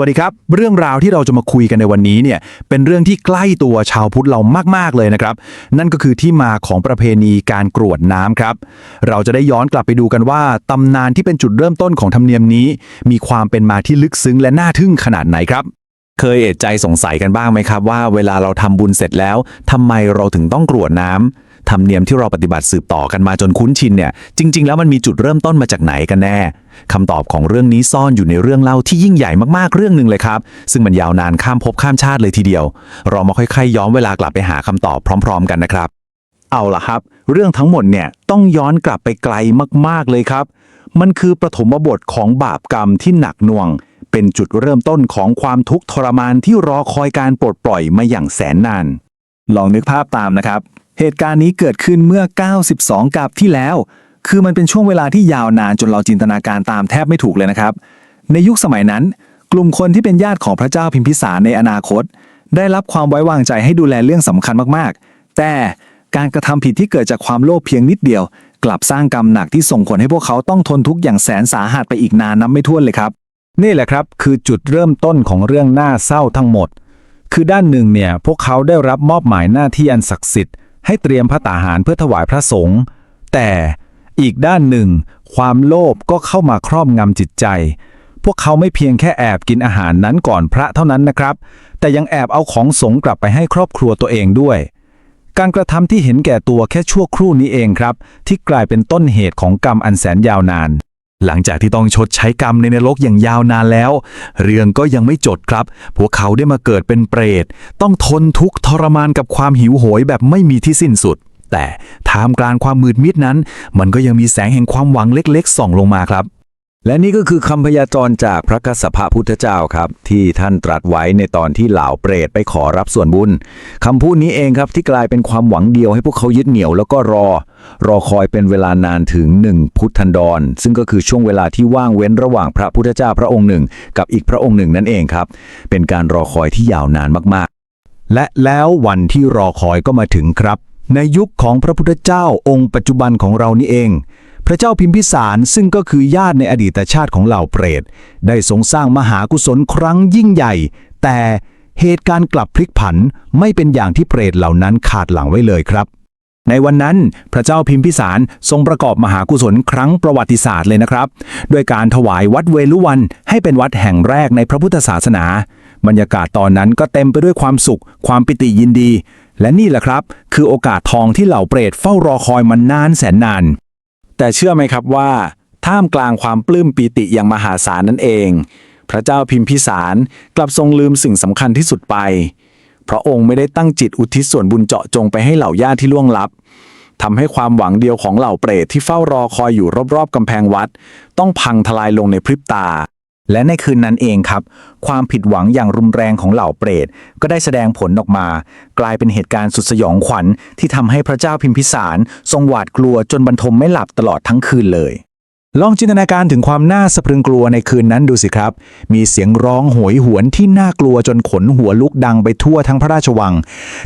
วัสดีครับ เรื่องราวที่เราจะมาคุยกันในวันนี้เนี่ยเป็นเรื่องที่ใกล้ตัวชาวพุทธเรามาก ๆ เลยนะครับ นั่นก็คือที่มาของประเพณีการกรวดน้ำครับ เราจะได้ย้อนกลับไปดูกันว่าตำนานที่เป็นจุดเริ่มต้นของธรรมเนียมนี้ มีความเป็นมาที่ลึกซึ้งและน่าทึ่งขนาดไหนครับ เคยเอะใจสงสัยกันบ้างไหมครับว่า เวลาเราทำบุญเสร็จแล้วทำไมเราถึงต้องกรวดน้ำ ธรรมเนียมที่เราปฏิบัติสืบต่อกันมาจนคุ้นชินเนี่ย จริง ๆ แล้วมันมีจุดเริ่มต้นมาจากไหนกันแน่คำตอบของเรื่องนี้ซ่อนอยู่ในเรื่องเล่าที่ยิ่งใหญ่มากๆเรื่องหนึ่งเลยครับ ซึ่งมันยาวนานข้ามภพข้ามชาติเลยทีเดียว เรามาค่อยๆ ย้อนเวลากลับไปหาคำตอบพร้อม ๆ กันนะครับ เอาล่ะครับ เรื่องทั้งหมดเนี่ยต้องย้อนกลับไปไกลมากๆเลยครับ มันคือปฐมบทของบาปกรรมที่หนักหน่วง เป็นจุดเริ่มต้นของความทุกข์ทรมานที่รอคอยการปลดปล่อยมาอย่างแสนนานลองนึกภาพตามนะครับ เหตุการณ์นี้เกิดขึ้นเมื่อ 92 กับที่แล้ว คือมันเป็นช่วงเวลาที่ยาวนานจนเราจินตนาการตามแทบไม่ถูกเลยนะครับ ในยุคสมัยนั้น กลุ่มคนที่เป็นญาติของพระเจ้าพิมพิสารในอนาคต ได้รับความไว้วางใจให้ดูแลเรื่องสำคัญมากๆ แต่การกระทำผิดที่เกิดจากความโลภเพียงนิดเดียว กลับสร้างกรรมหนักที่ส่งผลให้พวกเขาต้องทนทุกข์อย่างแสนสาหัสไปอีกนานนับไม่ถ้วนเลยครับ นี่แหละครับคือจุดเริ่มต้นของเรื่องน่าเศร้าทั้งหมด คือด้านหนึ่งเนี่ยพวกเขาได้รับมอบหมายหน้าที่อันศักดิ์สิทธิ์ ให้เตรียมพระตาหารเพื่อถวายพระสงฆ์แต่อีกด้านหนึ่ง ความโลภก็เข้ามาครอบงำจิตใจ พวกเขาไม่เพียงแค่แอบกินอาหารนั้นก่อนพระเท่านั้นนะครับ แต่ยังแอบเอาของสงฆ์กลับไปให้ครอบครัวตัวเองด้วย การกระทำที่เห็นแก่ตัวแค่ชั่วครู่นี้เองครับ ที่กลายเป็นต้นเหตุของกรรมอันแสนยาวนาน หลังจากที่ต้องชดใช้กรรมในนรกอย่างยาวนานแล้ว เรื่องก็ยังไม่จดครับ พวกเขาได้มาเกิดเป็นเปรต ต้องทนทุกข์ทรมานกับความหิวโหยแบบไม่มีที่สิ้นสุด แต่ท่ามกลางความมืดมิดนั้น มันก็ยังมีแสงแห่งความหวังเล็กๆส่องลงมาครับ และนี่ก็คือคำพยากรณ์จากพระกัสสปะพุทธเจ้าครับ ที่ท่านตรัสไว้ในตอนที่เหล่าเปรตไปขอรับส่วนบุญคำพูดนี้เองครับที่กลายเป็นความหวังเดียวให้พวกเขายึดเหนี่ยวแล้วก็รอ รอคอยเป็นเวลานานถึงหนึ่งพุทธันดร ซึ่งก็คือช่วงเวลาที่ว่างเว้นระหว่างพระพุทธเจ้าพระองค์หนึ่ง กับอีกพระองค์หนึ่งนั่นเองครับ เป็นการรอคอยที่ยาวนานมากๆ และแล้ววันที่รอคอยก็มาถึงครับ ในยุคของพระพุทธเจ้าองค์ปัจจุบันของเรานี่เอง ระเจ้าพิมพิสารซึ่งก็คือญาติในอดีตชาติของเหล่าเปรต ได้ทรงสร้างมหากุศลครั้งยิ่งใหญ่ แต่เหตุการณ์กลับพลิกผันไม่เป็นอย่างที่เปรตเหล่านั้นขาดหลังไว้เลยครับ ในวันนั้นพระเจ้าพิมพิสารทรงประกอบมหากุศลครั้งประวัติศาสตร์เลยนะครับ ด้วยการถวายวัดเวลุวันให้เป็นวัดแห่งแรกในพระพุทธศาสนา บรรยากาศตอนนั้นก็เต็มไปด้วยความสุข ความปิติยินดี และนี่แหละครับ คือโอกาสทองที่เหล่าเปรตเฝ้ารอคอยมานานแสนนาน แต่เชื่อไหมครับว่า ท่ามกลางความปลื้มปีติอย่างมหาศาลนั่นเอง พระเจ้าพิมพิสารกลับทรงลืมสิ่งสำคัญที่สุดไปเพราะองค์ไม่ได้ตั้งจิตอุทิศส่วนบุญเจาะจงไปให้เหล่าญาติที่ล่วงลับทำให้ความหวังเดียวของเหล่าเปรตที่เฝ้ารอคอยอยู่รอบๆกำแพงวัด ต้องพังทลายลงในพริบตา และในคืนนั้นเองครับ ความผิดหวังอย่างรุนแรงของเหล่าเปรต ก็ได้แสดงผลออกมา กลายเป็นเหตุการณ์สุดสยองขวัญที่ทำให้พระเจ้าพิมพิสาร ทรงหวาดกลัวจนบรรทมไม่หลับตลอดทั้งคืนเลย ลองจินตนาการถึงความน่าสะพรึงกลัวในคืนนั้นดูสิครับ มีเสียงร้องโหยหวนที่น่ากลัวจนขนหัวลุกดังไปทั่วทั้งพระราชวัง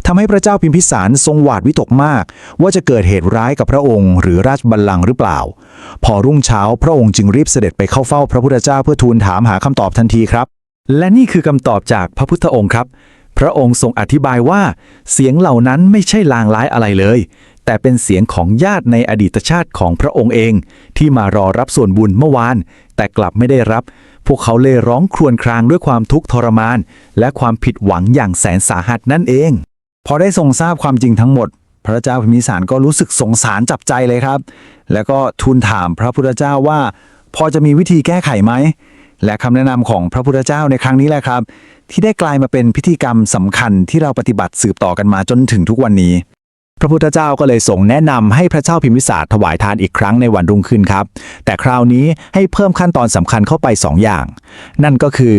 ทำให้พระเจ้าพิมพิสารทรงหวาดวิตกมาก ว่าจะเกิดเหตุร้ายกับพระองค์ หรือราชบัลลังก์หรือเปล่า พอรุ่งเช้าพระองค์จึงรีบเสด็จไปเข้าเฝ้าพระพุทธเจ้าเพื่อทูลถามหาคำตอบทันทีครับ และนี่คือคำตอบจากพระพุทธองค์ครับ พระองค์ทรงอธิบายว่า เสียงเหล่านั้นไม่ใช่ลางร้ายอะไรเลย แต่เป็นเสียงของญาติในอดีตชาติของพระองค์เอง ที่มารอรับส่วนบุญเมื่อวาน แต่กลับไม่ได้รับ พวกเขาเลยร้องครวญครางด้วยความทุกข์ทรมาน และความผิดหวังอย่างแสนสาหัสนั่นเอง พอได้ทรงทราบความจริงทั้งหมด พระเจ้าพิมิสารก็รู้สึกสงสารจับใจเลยครับ แล้วก็ทูลถามพระพุทธเจ้าว่า พอจะมีวิธีแก้ไขไหมและคำแนะนำของพระพุทธเจ้าในครั้งนี้แหละครับ ที่ได้กลายมาเป็นพิธีกรรมสำคัญที่เราปฏิบัติสืบต่อกันมาจนถึงทุกวันนี้ พระพุทธเจ้าก็เลยส่งแนะนำให้พระเจ้าพิมพิสารถวายทานอีกครั้งในวันรุ่งขึ้นครับ แต่คราวนี้ให้เพิ่มขั้นตอนสำคัญเข้าไป 2 อย่าง นั่นก็คือ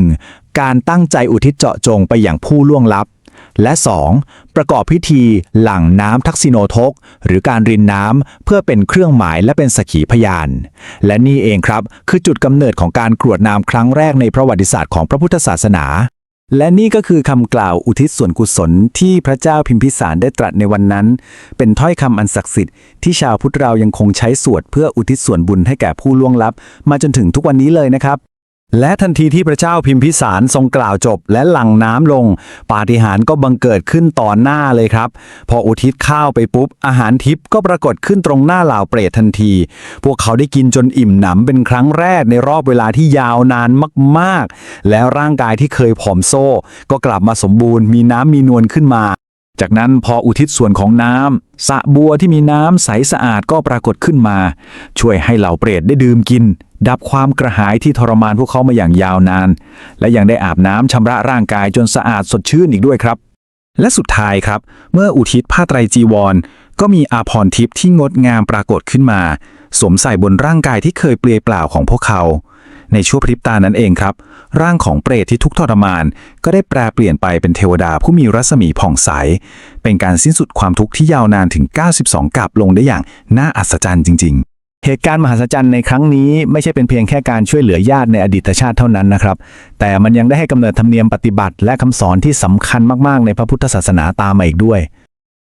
1. การตั้งใจอุทิศเจาะจงไปอย่างผู้ล่วงลับ และ 2. ประกอบพิธีหลั่งน้ำทักษิโนทก หรือการรินน้ำเพื่อเป็นเครื่องหมายและเป็นสกขีพยาน และนี่เองครับ คือจุดกำเนิดของการกรวดน้ำครั้งแรกในประวัติศาสตร์ของพระพุทธศาสนา และนี่ก็คือคำกล่าวอุทิศส่วนกุศลที่พระเจ้าพิมพิสารได้ตรัสในวันนั้น เป็นถ้อยคำอันศักดิ์สิทธิ์ที่ชาวพุทธเรายังคงใช้สวดเพื่ออุทิศส่วนบุญให้แก่ผู้ล่วงลับ มาจนถึงทุกวันนี้เลยนะครับ และทันทีที่พระเจ้าพิมพิสารทรงกล่าวจบและหลั่งน้ำลง ปาฏิหาริย์ก็บังเกิดขึ้นต่อหน้าเลยครับ พออุทิศข้าวไปปุ๊บ อาหารทิพย์ก็ปรากฏขึ้นตรงหน้าเหล่าเปรตทันที พวกเขาได้กินจนอิ่มหนำเป็นครั้งแรกในรอบเวลาที่ยาวนานมาก ๆ แล้วร่างกายที่เคยผอมโซ่ ก็กลับมาสมบูรณ์มีน้ำมีนวลขึ้นมา จากนั้นพออุทิศส่วนของน้ำสะบัวที่มีน้ำใสสะอาดก็ปรากฏขึ้นมา ช่วยให้เหล่าเปรตได้ดื่มกิน ดับความกระหายที่ทรมานพวกเขามาอย่างยาวนาน และยังได้อาบน้ำชำระร่างกายจนสะอาดสดชื่นอีกด้วยครับ และสุดท้ายครับ เมื่ออุทิศผ้าไตรจีวร ก็มีอาภรทิพย์ที่งดงามปรากฏขึ้นมา สวมใส่บนร่างกายที่เคยเปลือยเปล่าของพวกเขา ในชั่วพริบตานั้นเองครับ ร่างของเปรตที่ทุกข์ทรมาน ก็ได้แปลเปลี่ยนไปเป็นเทวดาผู้มีรัศมีผ่องใส เป็นการสิ้นสุดความทุกข์ที่ยาวนานถึง 92 กับลงได้อย่างน่าอัศจรรย์จริง ๆ เหตุการณ์มหัศจรรย์ในครั้งนี้ไม่ใช่เป็นเพียงแค่การช่วยเหลือญาติในอดีตชาติเท่านั้นนะครับ แต่มันยังได้ให้กำเนิดธรรมเนียมปฏิบัติ และคำสอนที่สำคัญมากๆในพระพุทธศาสนาตามมาอีกด้วย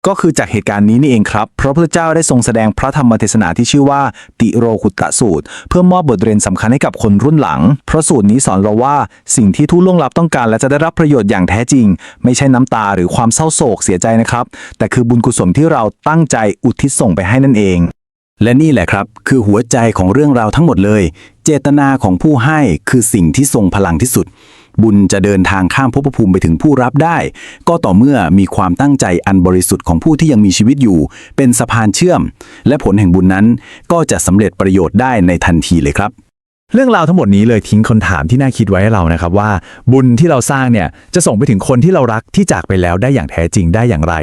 ก็คือจากเหตุการณ์นี้นี่เองครับพระพุทธเจ้าได้ทรงแสดงพระธรรมเทศนาที่ชื่อว่า ติโรคุตตะสูตร เพื่อมอบบทเรียนสำคัญให้กับคนรุ่นหลัง เพราะสูตรนี้สอนเราว่า สิ่งที่ทุล่วงลับต้องการและจะได้รับประโยชน์อย่างแท้จริง ไม่ใช่น้ำตาหรือความเศร้าโศกเสียใจนะครับ แต่คือบุญกุศลที่เราตั้งใจอุทิศส่งไปให้นั่นเอง และนี่แหละครับ คือหัวใจของเรื่องราวทั้งหมดเลย เจตนาของผู้ให้คือสิ่งที่ทรงพลังที่สุด บุญจะเดินทางข้ามภพภูมิไปถึงผู้รับได้ ก็ต่อเมื่อมีความตั้งใจอันบริสุทธิ์ของผู้ที่ยังมีชีวิตอยู่ เป็นสะพานเชื่อม และผลแห่งบุญนั้นก็จะสำเร็จประโยชน์ได้ในทันทีเลยครับ เรื่องราวทั้งหมดนี้เลยทิ้งคำถามที่น่าคิดไว้ให้เรานะครับว่า บุญที่เราสร้างเนี่ยจะส่งไปถึงคนที่เรารักที่จากไปแล้วได้อย่างแท้จริงได้อย่างไร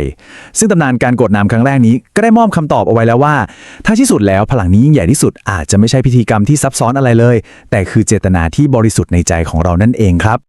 ซึ่งตำนานการกดน้ำครั้งแรกนี้ก็ได้มอบคำตอบเอาไว้แล้วว่า ถ้าที่สุดแล้วพลังนี้ยิ่งใหญ่ที่สุดอาจจะไม่ใช่พิธีกรรมที่ซับซ้อนอะไรเลย แต่คือเจตนาที่บริสุทธิ์ในใจของเรานั่นเองครับ